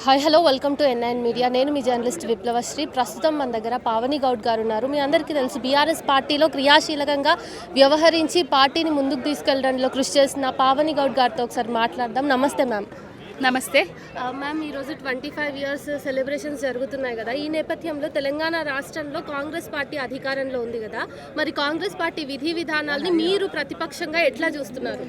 Hi hello welcome to NIN media నేను మీ journalist విప్లవశ్రీ. ప్రస్తుతం మన దగ్గర పావని గౌడ్ గారు ఉన్నారు. మీ అందరికీ తెలుసు బీఆర్ఎస్ పార్టీలో క్రియాశీలకంగా వ్యవహరించి పార్టీని ముందుకు తీసుకెళ్ళడంలో కృషి చేసిన పావని గౌడ్ గారితో ఒకసారి మాట్లాడదాం. నమస్తే మ్యామ్ నమస్తే. మ్యామ్ ఈరోజు ట్వంటీ ఫైవ్ ఇయర్స్ సెలబ్రేషన్స్ జరుగుతున్నాయి కదా. ఈ నేపథ్యంలో తెలంగాణ రాష్ట్రంలో కాంగ్రెస్ పార్టీ అధికారంలో ఉంది కదా. మరి కాంగ్రెస్ పార్టీ విధి విధానాల్ని మీరు ప్రతిపక్షంగా ఎట్లా చూస్తున్నారు?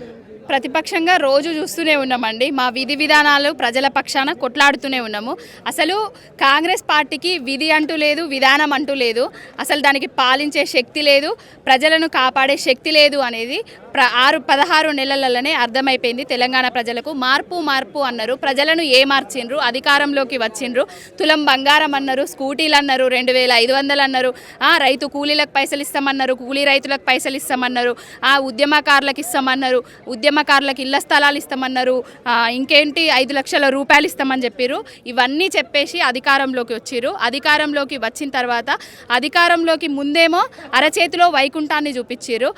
ప్రతిపక్షంగా రోజు చూస్తూనే ఉన్నామండి. మా విధి విధానాలు ప్రజల పక్షాన కొట్లాడుతూనే ఉన్నాము. అసలు కాంగ్రెస్ పార్టీకి విధి అంటూ లేదు విధానం అంటూ లేదు. అసలు దానికి పాలించే శక్తి లేదు ప్రజలను కాపాడే శక్తి లేదు అనేది ప్ర ఆరు పదహారు నెలలలోనే అర్థమైపోయింది తెలంగాణ ప్రజలకు. మార్పు మార్పు అన్నారు. ప్రజలను ఏ మార్చిండ్రు? అధికారంలోకి వచ్చిండ్రు. తులం బంగారం అన్నారు. స్కూటీలు అన్నారు. రెండు వేల ఐదు వందలు అన్నారు. ఆ, రైతు కూలీలకు పైసలు ఇస్తామన్నారు. కూలీ రైతులకు పైసలు ఇస్తామన్నారు. ఆ ఉద్యమకారులకు ఇస్తామన్నారు. ఉద్యమకారులకు ఇళ్ళ స్థలాలు ఇస్తామన్నారు. ఇంకేంటి? ఐదు లక్షల రూపాయలు ఇస్తామని చెప్పారు ఇవన్నీ చెప్పేసి అధికారంలోకి వచ్చిర్రు. అధికారంలోకి వచ్చిన తర్వాత అధికారంలోకి ముందేమో అరచేతిలో వైకుంఠాన్ని చూపించారు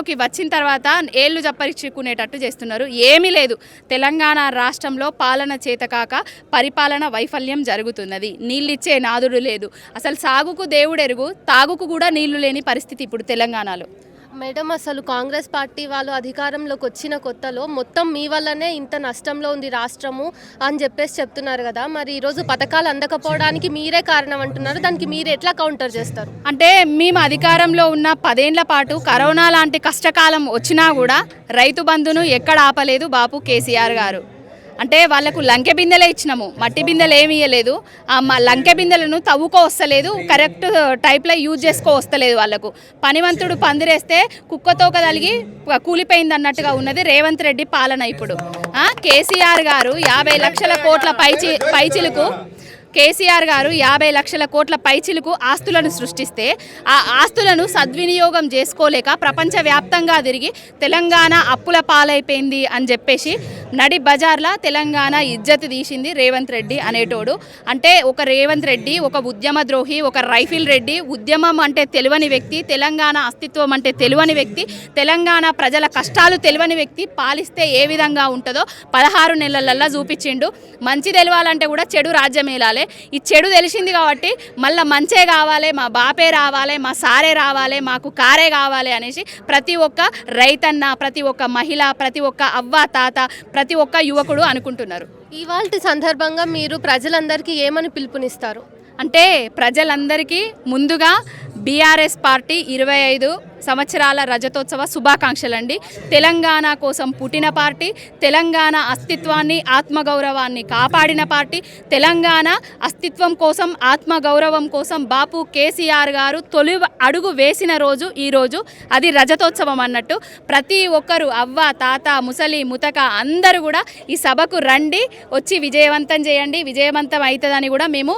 అధికారంలోకి వచ్చిన తర్వాత ఏళ్ళు జప్పరించుకునేటట్టు చేస్తున్నారు. ఏమీ లేదు. తెలంగాణ రాష్ట్రంలో పాలన చేతకాక పరిపాలన వైఫల్యం జరుగుతున్నది. నీళ్ళిచ్చే నాదుడు లేదు. అసలు సాగుకు దేవుడెరుగు తాగుకు కూడా నీళ్ళు లేని పరిస్థితి ఇప్పుడు తెలంగాణలో. మేడం అసలు కాంగ్రెస్ పార్టీ వాళ్ళు అధికారంలోకి వచ్చిన కొత్తలో మొత్తం మీ వల్లనే ఇంత నష్టంలో ఉంది రాష్ట్రము అని చెప్పేసి చెప్తున్నారు కదా. మరి ఈరోజు పథకాలు అందకపోవడానికి మీరే కారణం అంటున్నారు. దానికి మీరు ఎట్లా కౌంటర్ చేస్తారు? అంటే మేము అధికారంలో ఉన్న పదేండ్ల పాటు కరోనా లాంటి కష్టకాలం వచ్చినా కూడా రైతు బంధును ఎక్కడ ఆపలేదు బాపు కేసీఆర్ గారు. అంటే వాళ్ళకు లంకె బిందెలే ఇచ్చినాము. మట్టి బిందెలు ఏమి ఇవ్వలేదు ఆ లంకె బిందెలను తవ్వుకో వస్తలేదు కరెక్ట్ టైప్లో యూజ్ చేసుకో వస్తలేదు వాళ్ళకు. పనివంతుడు పందిరేస్తే కుక్కతో కదలిగి కూలిపోయింది అన్నట్టుగా ఉన్నది రేవంత్ రెడ్డి పాలన ఇప్పుడు. కేసీఆర్ గారు యాభై లక్షల కోట్ల పైచి పైచిలకు కేసీఆర్ గారు యాభై లక్షల కోట్ల పైచిలకు ఆస్తులను సృష్టిస్తే ఆ ఆస్తులను సద్వినియోగం చేసుకోలేక ప్రపంచవ్యాప్తంగా తిరిగి తెలంగాణ అప్పుల పాలైపోయింది అని చెప్పేసి నడి బజార్లా తెలంగాణ ఇజ్జత్ తీసింది రేవంత్ రెడ్డి అనేటోడు. అంటే ఒక రేవంత్ రెడ్డి ఒక ఉద్యమ ద్రోహి ఒక రైఫిల్ రెడ్డి ఉద్యమం అంటే తెలియని వ్యక్తి తెలంగాణ అస్తిత్వం అంటే తెలియని వ్యక్తి తెలంగాణ ప్రజల కష్టాలు తెలియని వ్యక్తి పాలిస్తే ఏ విధంగా ఉంటుందో పదహారు నెలలల్లా చూపించిండు. మంచి తెలవాలంటే కూడా చెడు రాజ్యమేలాలే. ఈ చెడు తెలిసింది కాబట్టి మళ్ళీ మంచే కావాలి మా బాపే రావాలి మా సారే రావాలి మాకు కారే కావాలి అనేసి ప్రతి ఒక్క రైతన్న ప్రతి ఒక్క మహిళ ప్రతి ఒక్క అవ్వ తాత ప్రతి ఒక్క యువకుడు అనుకుంటున్నారు. ఇవాళ సందర్భంగా మీరు ప్రజలందరికీ ఏమని పిలుపునిస్తారు? అంటే ప్రజలందరికీ ముందుగా బీఆర్ఎస్ పార్టీ ఇరవై ఐదు సంవత్సరాల రజతోత్సవ శుభాకాంక్షలు అండి తెలంగాణ కోసం పుట్టిన పార్టీ తెలంగాణ అస్తిత్వాన్ని ఆత్మగౌరవాన్ని కాపాడిన పార్టీ తెలంగాణ అస్తిత్వం కోసం ఆత్మగౌరవం కోసం బాపు కేసీఆర్ గారు తొలి అడుగు వేసిన రోజు ఈ రోజు. అది రజతోత్సవం అన్నట్టు. ప్రతి ఒక్కరు అవ్వ తాత ముసలి ముతక అందరూ కూడా ఈ సభకు రండి వచ్చి విజయవంతం చేయండి. విజయవంతం అవుతుందని కూడా మేము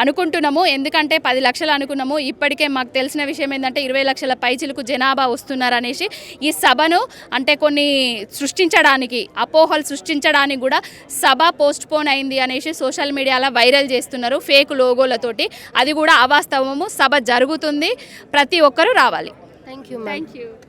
అనుకుంటున్నాము. ఎందుకంటే పది లక్షలు అనుకున్నాము. ఇప్పటికే మాకు తెలిసిన విషయం ఏంటంటే ఇరవై లక్షల పైచిలకు జనాభా వస్తున్నారనేసి ఈ సభను అంటే కొన్ని సృష్టించడానికి అపోహలు సృష్టించడానికి కూడా సభ పోస్ట్ పోన్ అయింది అనేసి సోషల్ మీడియాలో వైరల్ చేస్తున్నారు ఫేక్ లోగోలతోటి. అది కూడా అవాస్తవము. సభ జరుగుతుంది. ప్రతి ఒక్కరూ రావాలి. Thank you thank you